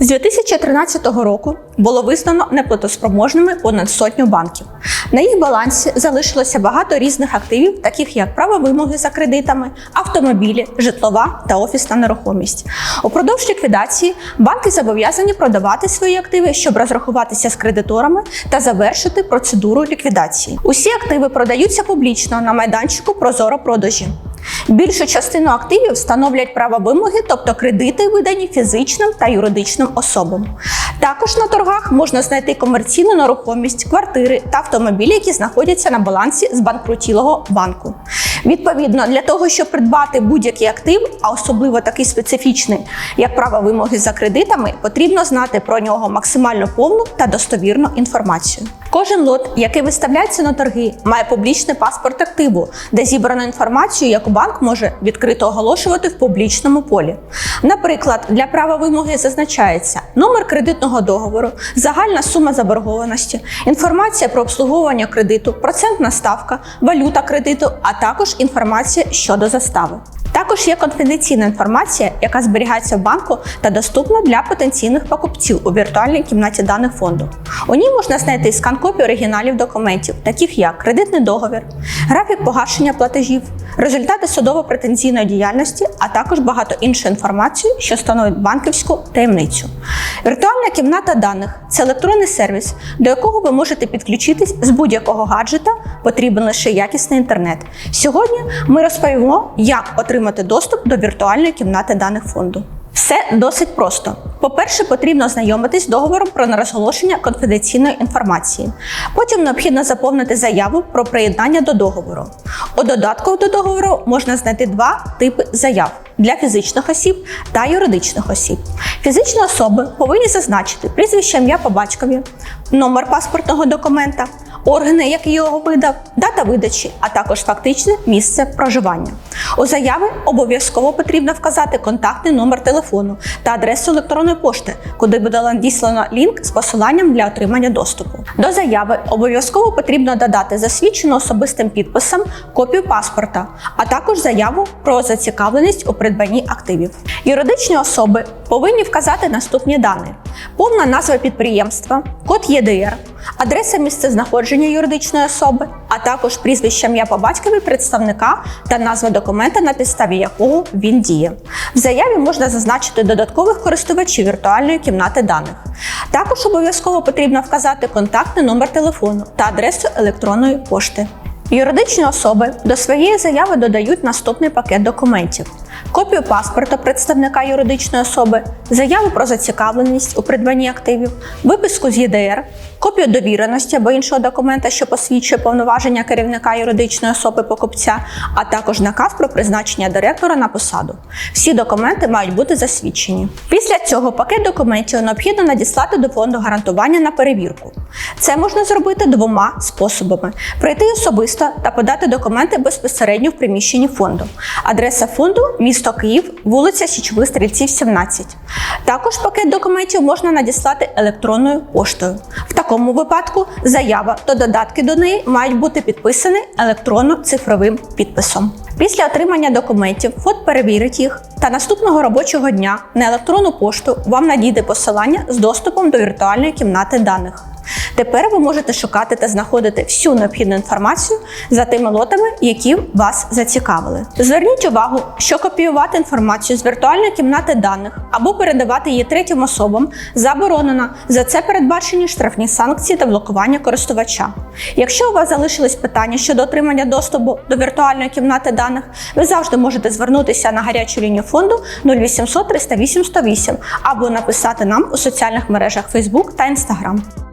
З 2013 року було визнано неплатоспроможними понад сотню банків. На їх балансі залишилося багато різних активів, таких як право вимоги за кредитами, автомобілі, житлова та офісна нерухомість. Упродовж ліквідації банки зобов'язані продавати свої активи, щоб розрахуватися з кредиторами та завершити процедуру ліквідації. Усі активи продаються публічно на майданчику Прозоро продажі. Більшу частину активів становлять правовимоги, тобто кредити, видані фізичним та юридичним особам. Також на торгах можна знайти комерційну нерухомість, квартири та автомобілі, які знаходяться на балансі збанкрутілого банку. Відповідно, для того, щоб придбати будь-який актив, а особливо такий специфічний, як право вимоги за кредитами, потрібно знати про нього максимально повну та достовірну інформацію. Кожен лот, який виставляється на торги, має публічний паспорт активу, де зібрано інформацію, яку банк може відкрито оголошувати в публічному полі. Наприклад, для права вимоги зазначається номер кредитного договору, загальна сума заборгованості, інформація про обслуговування кредиту, процентна ставка, валюта кредиту, а також інформація щодо застави. Також є конфіденційна інформація, яка зберігається в банку та доступна для потенційних покупців у віртуальній кімнаті даних фонду. У ній можна знайти скан копій оригіналів документів, таких як кредитний договір, графік погашення платежів, результати судово-претензійної діяльності, а також багато іншої інформації, що становить банківську таємницю. Віртуальна кімната даних це електронний сервіс, до якого ви можете підключитись з будь-якого гаджета, потрібен лише якісний інтернет. Сьогодні ми розповімо, як отримати доступ до віртуальної кімнати даних фонду. Все досить просто. По-перше, потрібно ознайомитись з договором про нерозголошення конфіденційної інформації. Потім необхідно заповнити заяву про приєднання до договору. У додатку до договору можна знайти два типи заяв для фізичних осіб та юридичних осіб. Фізичні особи повинні зазначити прізвище ім'я по батькові, номер паспортного документа, органи, які його видав, дата видачі, а також фактичне місце проживання. У заяві обов'язково потрібно вказати контактний номер телефону та адресу електронної пошти, куди буде надіслано лінк з посиланням для отримання доступу. До заяви обов'язково потрібно додати засвідчену особистим підписом копію паспорта, а також заяву про зацікавленість у придбанні активів. Юридичні особи повинні вказати наступні дані: повна назва підприємства, код ЄДР, адреса місцезнаходження юридичної особи, а також прізвище ім'я по батькові представника та назва документа, на підставі якого він діє. В заяві можна зазначити додаткових користувачів віртуальної кімнати даних. Також обов'язково потрібно вказати контактний номер телефону та адресу електронної пошти. Юридичні особи до своєї заяви додають наступний пакет документів: копію паспорта представника юридичної особи, заяву про зацікавленість у придбанні активів, виписку з ЄДР, копію довіреності або іншого документа, що посвідчує повноваження керівника юридичної особи покупця, а також наказ про призначення директора на посаду. Всі документи мають бути засвідчені. Після цього пакет документів необхідно надіслати до фонду гарантування на перевірку. Це можна зробити двома способами: прийти особисто та подати документи безпосередньо в приміщенні фонду. Адреса фонду місто Київ, вулиця Січових Стрільців, 17. Також пакет документів можна надіслати електронною поштою. В такому випадку заява та додатки до неї мають бути підписані електронно-цифровим підписом. Після отримання документів фонд перевірить їх, та наступного робочого дня на електронну пошту вам надійде посилання з доступом до віртуальної кімнати даних. Тепер ви можете шукати та знаходити всю необхідну інформацію за тими лотами, які вас зацікавили. Зверніть увагу, що копіювати інформацію з віртуальної кімнати даних або передавати її третім особам заборонено. За це передбачені штрафні санкції та блокування користувача. Якщо у вас залишились питання щодо отримання доступу до віртуальної кімнати даних, ви завжди можете звернутися на гарячу лінію фонду 0800 308 108 або написати нам у соціальних мережах Facebook та Instagram.